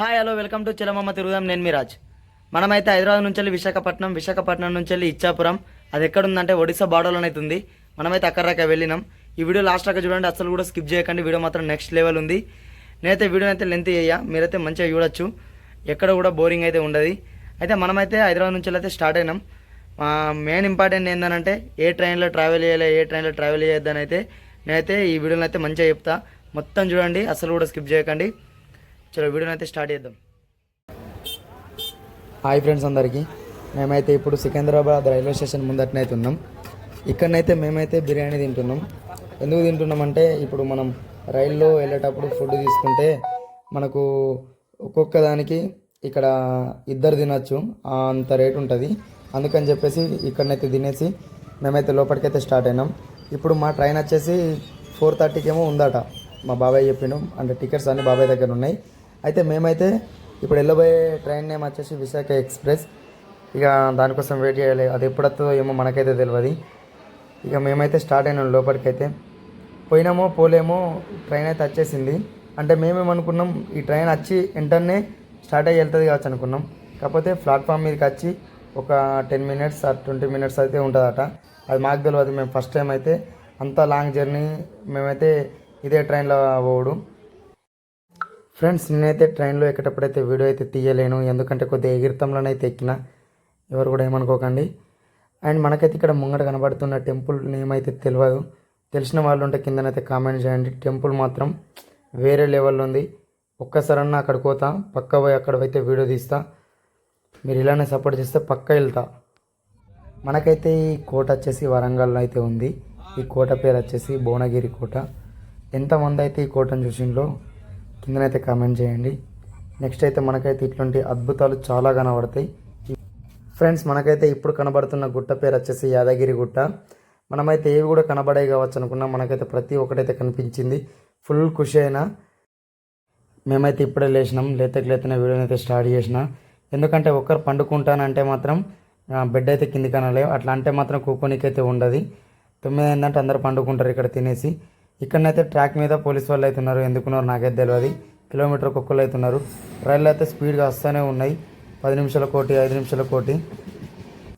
Hi hello welcome to చిలమమ్మ తిరుగుదాం నేను మిరాజ్ మనమైతే హైదరాబాద్ నుంచి వెళ్ళి విశాఖపట్నం విశాఖపట్నం నుంచి వెళ్ళి ఇచ్చాపురం. అది ఎక్కడుందంటే ఒడిశా బార్డర్లోనే అవుతుంది మనమైతే అక్కడ దాకా వెళ్ళినాం. ఈ వీడియో లాస్ట్ దాకా చూడండి అసలు కూడా స్కిప్ చేయకండి. వీడియో మాత్రం నెక్స్ట్ లెవెల్ ఉంది. నేనైతే వీడియో అయితే లెంత్ చేయ మీరైతే మంచిగా చూడొచ్చు. ఎక్కడ కూడా బోరింగ్ అయితే ఉండదు. అయితే మనమైతే హైదరాబాద్ నుంచి అయితే స్టార్ట్ అయినాం. మెయిన్ ఇంపార్టెంట్ ఏంటంటే ఏ ట్రైన్లో ట్రావెల్ చేయాలి ఏ ట్రైన్లో ట్రావెల్ చేయొద్దని అయితే నేనైతే ఈ వీడియోని అయితే మంచిగా చెప్తా. మొత్తం చూడండి అసలు కూడా స్కిప్ చేయకండి. చలో వీడియోని అయితే స్టార్ట్ చేద్దాం. హాయ్ ఫ్రెండ్స్ అందరికీ. మేమైతే ఇప్పుడు సికింద్రాబాద్ రైల్వే స్టేషన్ ముందటనైతే ఉన్నాం. ఇక్కడనైతే మేమైతే బిర్యానీ తింటున్నాం. ఎందుకు తింటున్నామంటే ఇప్పుడు మనం రైల్లో వెళ్ళేటప్పుడు ఫుడ్ తీసుకుంటే మనకు ఒక్కొక్క దానికి ఇక్కడ ఇద్దరు తినచ్చు. అంత రేట్ ఉంటుంది. అందుకని చెప్పేసి ఇక్కడనైతే తినేసి మేమైతే లోపలికైతే స్టార్ట్ అయినాం. ఇప్పుడు మా ట్రైన్ వచ్చేసి ఫోర్ థర్టీకి ఏమో ఉందట. మా బాబాయ్ చెప్పిండు అంటే టికెట్స్ అన్నీ బాబాయ్ దగ్గర ఉన్నాయి. అయితే మేమైతే ఇప్పుడు వెళ్ళబోయే ట్రైన్ నేమ్ వచ్చేసి విశాఖ ఎక్స్ప్రెస్. ఇక దానికోసం వెయిట్ చేయాలి. అది ఎప్పుడు వస్తుందో ఏమో మనకైతే తెలియదు ఇక మేమైతే స్టార్ట్ అయినాం లోపలికైతే. పోయినామో పోలేమో ట్రైన్ అయితే వచ్చేసింది. అంటే మేమేమనుకున్నాం ఈ ట్రైన్ వచ్చి వెంటనే స్టార్ట్ అయ్యి వెళ్తుంది కావచ్చు అనుకున్నాం. కాకపోతే ప్లాట్ఫామ్ మీదకి వచ్చి ఒక ten minutes or twenty minutes అయితే ఉంటుందట. అది మాకు తెలియదు మేము ఫస్ట్ టైం అయితే అంత లాంగ్ జర్నీ మేమైతే ఇదే ట్రైన్లో పోవడం. ఫ్రెండ్స్ నేనైతే ట్రైన్లో ఎక్కేటప్పుడైతే వీడియో అయితే తీయలేను. ఎందుకంటే కొద్దిగా ఎగిరితంలోనైతే ఎక్కిన ఎవరు కూడా ఏమనుకోకండి. అండ్ మనకైతే ఇక్కడ ముంగట కనబడుతున్న టెంపుల్ నేమ్ అయితే తెలియదు తెలిసిన వాళ్ళు ఉంటే కిందనైతే కామెంట్ చేయండి. టెంపుల్ మాత్రం వేరే లెవెల్లో ఉంది. ఒక్కసారన్నా అక్కడికి పోతా పక్క పోయి అక్కడ అయితే వీడియో తీస్తా. మీరు ఇలానే సపోర్ట్ చేస్తే పక్క వెళ్తా. మనకైతే ఈ కోట వచ్చేసి వరంగల్లో అయితే ఉంది. ఈ కోట పేరు వచ్చేసి భువనగిరి కోట. ఎంతమంది అయితే ఈ కోటను చూసిండ్రో కిందనైతే కామెంట్ చేయండి. నెక్స్ట్ అయితే మనకైతే ఇట్లాంటి అద్భుతాలు చాలా కనబడతాయి. ఫ్రెండ్స్ మనకైతే ఇప్పుడు కనబడుతున్న గుట్ట పేరు వచ్చేసి యాదగిరి గుట్ట. మనమైతే ఏవి కూడా కనబడే కావచ్చు అనుకున్నాం మనకైతే ప్రతి ఒక్కటైతే కనిపించింది. ఫుల్ ఖుషి అయినా మేమైతే ఇప్పుడే లేచినాం. లేతకు లేతనే వీడియోని అయితే స్టార్ట్ చేసిన. ఎందుకంటే ఒక్కరు పండుకుంటానంటే మాత్రం బెడ్ అయితే కింది అనలేవు అట్లా అంటే మాత్రం కూకోనికైతే ఉండదు. తొమ్మిది ఏంటంటే అందరు పండుకుంటారు ఇక్కడ తినేసి. ఇక్కడనైతే ట్రాక్ మీద పోలీస్ వాళ్ళు అయితే ఉన్నారు ఎందుకున్నారు నాకైతే తెలియదు కిలోమీటర్ ఒక్కొక్కరు అవుతున్నారు రైళ్ళు అయితే స్పీడ్గా వస్తూనే ఉన్నాయి. పది నిమిషాల కోటి ఐదు నిమిషాల కోటి.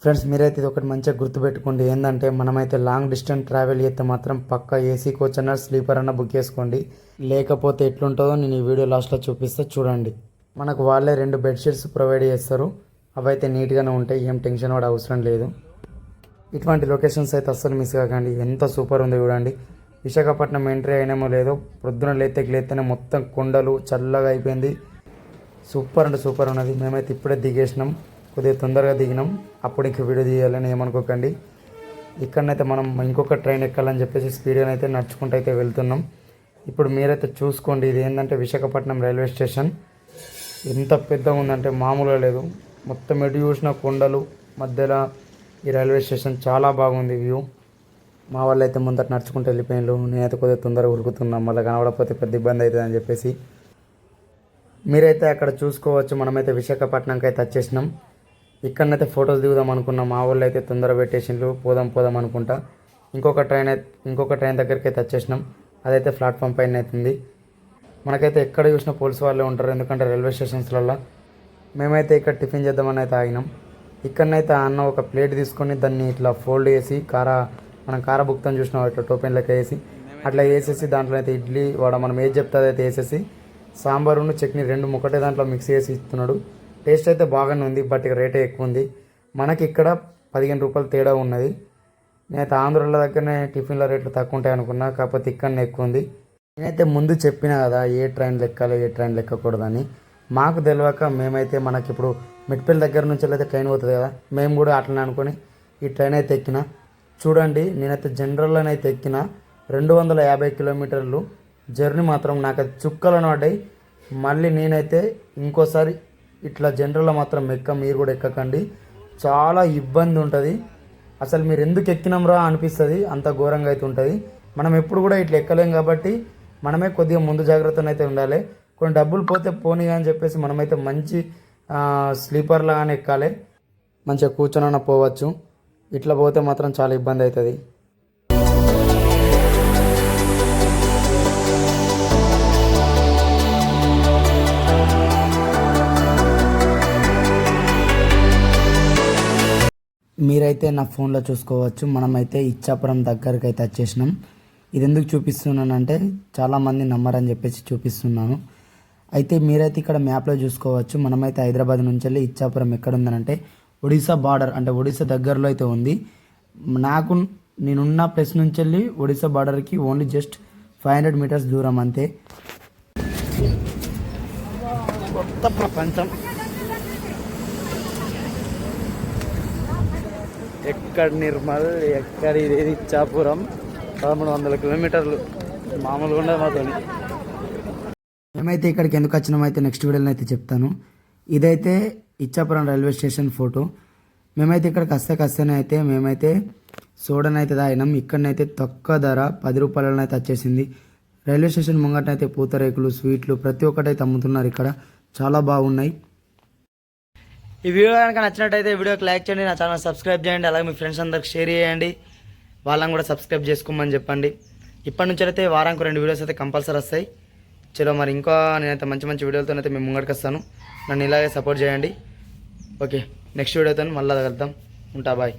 ఫ్రెండ్స్ మీరైతే ఇది ఒకటి మంచిగా గుర్తుపెట్టుకోండి. ఏంటంటే మనమైతే లాంగ్ డిస్టెన్స్ ట్రావెల్ చేస్తే మాత్రం పక్క ఏసీ కోచ్ అన్న స్లీపర్ అన్న బుక్ చేసుకోండి. లేకపోతే ఎట్లుంటుందో నేను ఈ వీడియో లాస్ట్లో చూపిస్తే. చూడండి. మనకు వాళ్ళే రెండు బెడ్షీట్స్ ప్రొవైడ్ చేస్తారు. అవైతే నీట్గానే ఉంటాయి. ఏం టెన్షన్ కూడా అవసరం లేదు. ఇటువంటి లొకేషన్స్ అయితే అస్సలు మిస్ కాకండి. ఎంత సూపర్ ఉంది చూడండి. విశాఖపట్నం ఎంట్రీ అయినామో లేదో ప్రొద్దున లేతకి లేతేనే మొత్తం కొండలు చల్లగా అయిపోయింది. సూపర్ అంటే సూపర్ ఉన్నది. మేమైతే ఇప్పుడే దిగేసినాం. కొద్దిగా తొందరగా దిగినాం. అప్పుడు ఇంక వీడియో తీయాలని ఏమనుకోకండి. ఇక్కడనైతే మనం ఇంకొక ట్రైన్ ఎక్కాలని చెప్పేసి స్పీడ్గా అయితే నడుచుకుంటూ అయితే వెళ్తున్నాం. ఇప్పుడు మీరైతే చూసుకోండి. ఇది ఏంటంటే విశాఖపట్నం రైల్వే స్టేషన్. ఎంత పెద్దగా ఉందంటే మామూలుగా లేదు. మొత్తం ఎటు చూసిన కొండలు మధ్యలో ఈ రైల్వే స్టేషన్ చాలా బాగుంది వ్యూ. మా వాళ్ళు అయితే ముందట నడుచుకుంటూ వెళ్ళిపోయినారు నేనైతే కొద్దిగా తొందరగా ఉరుకుతున్నా. మళ్ళీ కనబడకపోతే పెద్ద ఇబ్బంది అవుతుంది అని చెప్పేసి. మీరైతే అక్కడ చూసుకోవచ్చు. మనమైతే విశాఖపట్నంకి అయితే వచ్చేసినాం. ఇక్కడనైతే ఫొటోస్ దిగుదాం అనుకున్నాం. మా వాళ్ళు అయితే తొందర పెట్టేసిండ్రు పోదాం పోదాం అనుకుంటా. ఇంకొక ట్రైన్ అయితే ఇంకొక ట్రైన్ దగ్గరికి అయితే వచ్చేసినాం. అదైతే ప్లాట్ఫామ్ పైన అవుతుంది. మనకైతే ఎక్కడ చూసినా పోలీస్ వాళ్ళే ఉంటారు. ఎందుకంటే రైల్వే స్టేషన్స్లలో మేమైతే ఇక్కడ టిఫిన్ చేద్దామని అయితే ఆగినాం. ఇక్కడనైతే ఆ అన్న ఒక ప్లేట్ తీసుకొని దాన్ని ఇట్లా ఫోల్డ్ చేసి కారా మనం కారభుక్తం చూసినాం ఇట్లా టోపెన్ లెక్క వేసి అట్లా వేసేసి దాంట్లో అయితే ఇడ్లీ వాడ మనం ఏది చెప్తే అయితే వేసేసి సాంబారును చట్నీ రెండు ఒకటే దాంట్లో మిక్స్ చేసి ఇస్తున్నాడు. టేస్ట్ అయితే బాగానే ఉంది బట్ ఇక రేటే ఎక్కువ ఉంది. మనకి ఇక్కడ పదిహేను రూపాయలు తేడా ఉన్నది. నేనైతే ఆంధ్రాల దగ్గరనే టిఫిన్ల రేట్లు తక్కువ ఉంటాయి అనుకున్నా కాకపోతే ఇక్కడనే ఎక్కువ ఉంది. నేనైతే ముందు చెప్పిన కదా ఏ ట్రైన్ లెక్కాలో ఏ ట్రైన్ లెక్కకూడదని. మాకు తెలియక మేమైతే మనకి ఇప్పుడు మిట్పల్లి దగ్గర నుంచి అయితే ట్రైన్ పోతుంది కదా మేము కూడా అట్లనే అనుకొని ఈ ట్రైన్ అయితే ఎక్కిన. చూడండి నేనైతే జనరల్లోనైతే ఎక్కిన రెండు వందల యాభై కిలోమీటర్లు జర్నీ మాత్రం నాకు అది చుక్కలను పడ్డాయి మళ్ళీ నేనైతే ఇంకోసారి ఇట్లా జనరల్లో మాత్రం ఎక్క మీరు కూడా ఎక్కకండి. చాలా ఇబ్బంది ఉంటుంది. అసలు మీరు ఎందుకు ఎక్కినాంరా అనిపిస్తుంది అంత ఘోరంగా అయితే ఉంటుంది. మనం ఎప్పుడు కూడా ఇట్లా ఎక్కలేం కాబట్టి మనమే కొద్దిగా ముందు జాగ్రత్తను అయితే ఉండాలి. కొన్ని డబ్బులు పోతే పోనీ అని చెప్పేసి మనమైతే మంచి స్లీపర్లాగానే ఎక్కాలి. మంచిగా కూర్చొని పోవచ్చు. ఇట్లా పోతే మాత్రం చాలా ఇబ్బంది అవుతుంది. మీరైతే నా ఫోన్లో చూసుకోవచ్చు. మనమైతే ఇచ్చాపురం దగ్గరికి అయితే వచ్చేసినాం. ఇది ఎందుకు చూపిస్తున్నానంటే చాలామంది నమ్మరని చెప్పేసి చూపిస్తున్నాను. అయితే మీరైతే ఇక్కడ మ్యాప్లో చూసుకోవచ్చు. మనమైతే హైదరాబాద్ నుంచి వెళ్ళి ఇచ్చాపురం ఎక్కడ ఉందనంటే ఒడిశా బార్డర్ అంటే ఒడిశా దగ్గరలో అయితే ఉంది. నాకు నేనున్న ప్లేస్ నుంచి వెళ్ళి ఒడిశా బార్డర్కి only just five hundred metres దూరం అంతే. కొత్త ప్రపంచం. ఎక్కడ నిర్మల్ ఎక్కడ ఇదేది ఇచ్చాపురం. పదమూడు వందల కిలోమీటర్లు. మామూలుగా ఉండదు మాతో. మేమైతే ఇక్కడికి ఎందుకు వచ్చినామో అయితే నెక్స్ట్ వీడియోలో అయితే చెప్తాను. ఇదైతే ఇచ్చాపురం రైల్వే స్టేషన్ ఫోటో. మేమైతే ఇక్కడికి వస్తే కస్తేనే అయితే మేమైతే సోడనైతే తాగినాం. ఇక్కడనైతే తక్కువ ధర పది రూపాయలనైతే వచ్చేసింది. రైల్వే స్టేషన్ ముంగటనైతే పూతరేకులు స్వీట్లు ప్రతి ఒక్కటైతే అమ్ముతున్నారు ఇక్కడ. చాలా బాగున్నాయి. ఈ వీడియో కనుక నచ్చినట్టయితే వీడియోకి లైక్ చేయండి నా ఛానల్ సబ్స్క్రైబ్ చేయండి అలాగే మీ ఫ్రెండ్స్ అందరికి షేర్ చేయండి. వాళ్ళని కూడా సబ్స్క్రైబ్ చేసుకోమని చెప్పండి. ఇప్పటి నుంచి అయితే వారానికి రెండు వీడియోస్ అయితే కంపల్సరీ వస్తాయి. చలో మరి ఇంకా నేనైతే మంచి మంచి వీడియోలతో అయితే మేము ముంగడికి వస్తాను. నన్ను ఇలాగే సపోర్ట్ చేయండి. ఓకే నెక్స్ట్ వీడియోతో మళ్ళీ కలుద్దాం. ఉంటా బాయ్